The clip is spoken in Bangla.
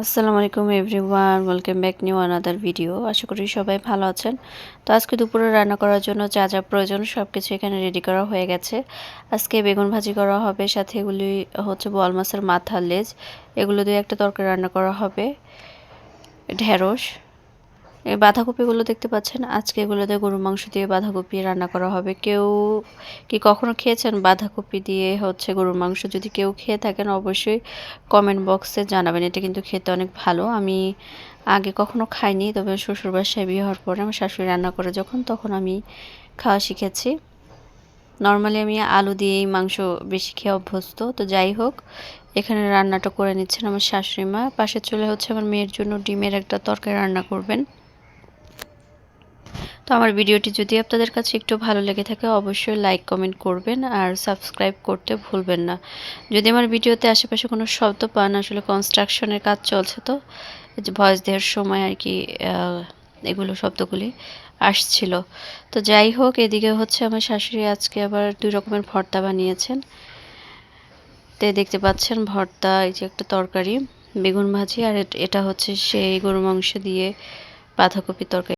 আসসালামু আলাইকুম everyone, welcome back new another video. আশা করি সবাই ভালো আছেন। তো আজকে দুপুরে রান্না করার জন্য যা যা প্রয়োজন সব কিছু এখানে রেডি করা হয়ে গেছে। আজকে বেগুন ভাজি করা হবে, সাথে এগুলি হচ্ছে বল মাছের মাথা লেজ। এগুলো দিয়ে একটা তরকারি রান্না করা হবে। ঢেঁড়স। এই বাঁধাকপিগুলো দেখতে পাচ্ছেন? আজকে এগুলোতে গরুর মাংস দিয়ে বাঁধাকপি রান্না করা হবে। কেউ কি কখনো খেয়েছেন বাঁধাকপি দিয়ে হচ্ছে গরুর মাংস? যদি কেউ খেয়ে থাকেন, অবশ্যই কমেন্ট বক্সে জানাবেন। এটা কিন্তু খেতে অনেক ভালো। আমি আগে কখনো খাইনি, তবে শ্বশুর বাসায় বিয়ে হওয়ার পরে আমার শাশুড়ি রান্না করে যখন, তখন আমি খাওয়া শিখেছি। নর্মালি আমি আলু দিয়েই মাংস বেশি খেয়ে অভ্যস্ত। তো যাই হোক, এখানে রান্নাটা করে নিচ্ছেন আমার শাশুড়ি মা। পাশে চলে হচ্ছে আমার মেয়ের জন্য ডিমের একটা তরকারি রান্না করবেন। তো আমার ভিডিওটি যদি আপনাদের কাছে একটু ভালো লেগে থাকে, অবশ্যই লাইক কমেন্ট করবেন আর সাবস্ক্রাইব করতে ভুলবেন না। যদি আমার ভিডিওতে আশেপাশে কোনো শব্দ পান, আসলে কনস্ট্রাকশনের কাজ চলছে তো যে ভয়েস দেওয়ার সময় আর কি এগুলো শব্দগুলি আসছিল। তো যাই হোক, এদিকে হচ্ছে আমার শাশুড়ি আজকে আবার দুই রকমের ভর্তা বানিয়েছেন। তে দেখতে পাচ্ছেন ভর্তা, এই যে একটা তরকারি, বেগুন ভাজি আর এটা হচ্ছে সেই গরু মাংস দিয়ে বাঁধাকপি তরকারি।